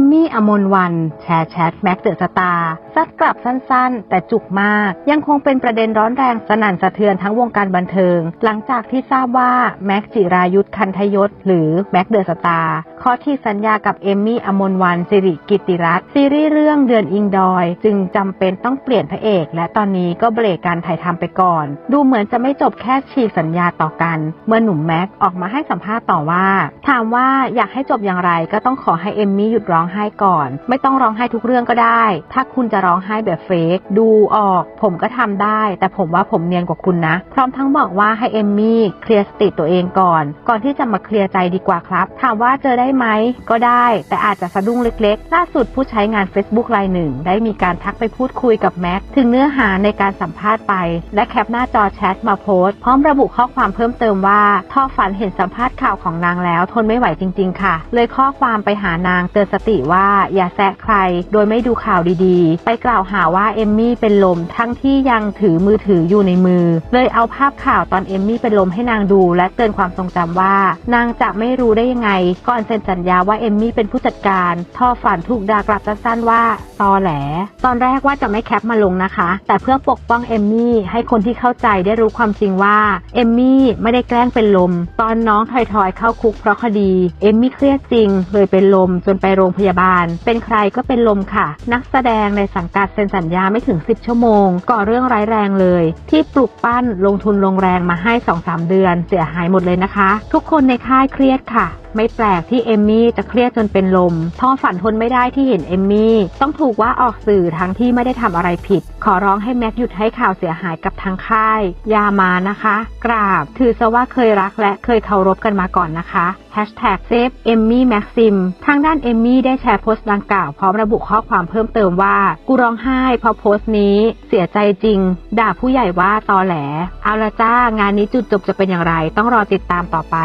มมี่อมนวัน แชร์แชทแม็กเดอะสตาร์ซัดกลับสั้นๆ แต่จุกมาก ยังคงเป็นประเด็นร้อนแรงสนั่นสะเทือนทั้งวงการบันเทิง หลังจากที่ทราบว่า แม็กจิรายุทธคันทยศ หรือแม็กเดอะสตาร์ขอที่สัญญากับเอมมี่อมนวันสิริกิติรัตน์ซีรีส์เรื่องเดือนอิงดอย จึงจำเป็นต้องเปลี่ยนพระเอก และตอนนี้ก็เบรกการถ่ายทำไปก่อน ดูเหมือนจะไม่จบแค่ฉีกสัญญาต่อกัน เมื่อหนุ่มแม็กออกมาให้สัมภาษณ์ต่อว่า ถามว่าอยากให้จบอย่างไรก็ต้องขอให้เอมมี่หยุดร้องไห้ก่อน ไม่ต้องร้องไห้ทุกเรื่องก็ได้ ถ้าคุณจะร้องไห้แบบเฟกดูออก ผมก็ทำได้ แต่ผมว่าผมเนียนกว่าคุณนะ พร้อมทั้งบอกว่าให้เอมมี่เคลียร์สติตัวเองก่อน ก่อนที่จะมาเคลียร์ใจดีกว่าครับ ถามว่าเจอได้ไหมก็ได้ แต่อาจจะสะดุ้งเล็กๆ ล่าสุดผู้ใช้งาน Facebook รายหนึ่ง ได้มีการทักไปพูดคุยกับแม็กถึงเนื้อหาในการสัมภาษณ์ไป และแคปหน้าจอแชทมาโพสต์พร้อมระบุข้อความเพิ่มเติมว่าท่อฝันเห็นสัมภาษณ์ข่าวของนางแล้ว ทนไม่ไหวจริง ๆ ค่ะ เลยข้อความไปหานางเตือนสติว่าอย่าแซะใคร โดยไม่ดูข่าวดีๆ ไปกล่าวหาว่าเอมมี่เป็นลมทั้งที่ยังถือมือถืออยู่ในมือ เลยเอาภาพข่าวตอนเอมมี่เป็นลมให้นางดู และเตือนความทรงจำว่า นางจะไม่รู้ได้ยังไง ก่อนเซ็นสัญญาว่าเอมมี่เป็นผู้จัดการท่อฝันถูกด่ากลับสั้นๆว่าตอแหล ตอนแรกว่าจะไม่แคปมาลงนะคะ แต่เพื่อปกป้องเอมมี่ให้คนที่เข้าใจได้รู้ความจริงว่าเอมมี่ไม่ได้แกล้งเป็นลม ตอนน้องถอยๆเข้าคุกเพราะคดีเอมมี่เครียดจริงเลยเป็นลมจนไปโรงพยาบาล เป็นใครก็เป็นลมค่ะ นักแสดงในสังกัดเซ็นสัญญาไม่ถึง 10 ชั่วโมง ก่อเรื่องร้ายแรงเลย ที่ปลุกปั้นลงทุนลงแรงมาให้ 2-3 เดือน เสียหายหมดเลยนะคะ ทุกคนในค่ายเครียดค่ะ ไม่แปลกที่เอมมี่จะเครียดจนเป็นลมท่อฝันทนไม่ได้ที่เห็นเอมมี่ต้องถูกว่าออกสื่อทั้งที่ไม่ได้ทำอะไรผิด ขอร้องให้แม็กหยุดให้ข่าวเสียหายกับทางค่าย ยามานะคะ กราบ ถือซะว่าเคยรักและเคยเคารพกันมาก่อนนะคะ Hashtag Save Emmy Maxim ทางด้านเอมมี่ได้แชร์โพสต์ดังกล่าวพร้อมระบุข้อความเพิ่มเติมว่า กูร้องไห้เพราะโพสต์นี้เสียใจจริง ด่าผู้ใหญ่ว่าตอแหล เอาละจ้างานนี้จุดจบจะเป็นอย่างไร ต้องรอติดตามต่อไป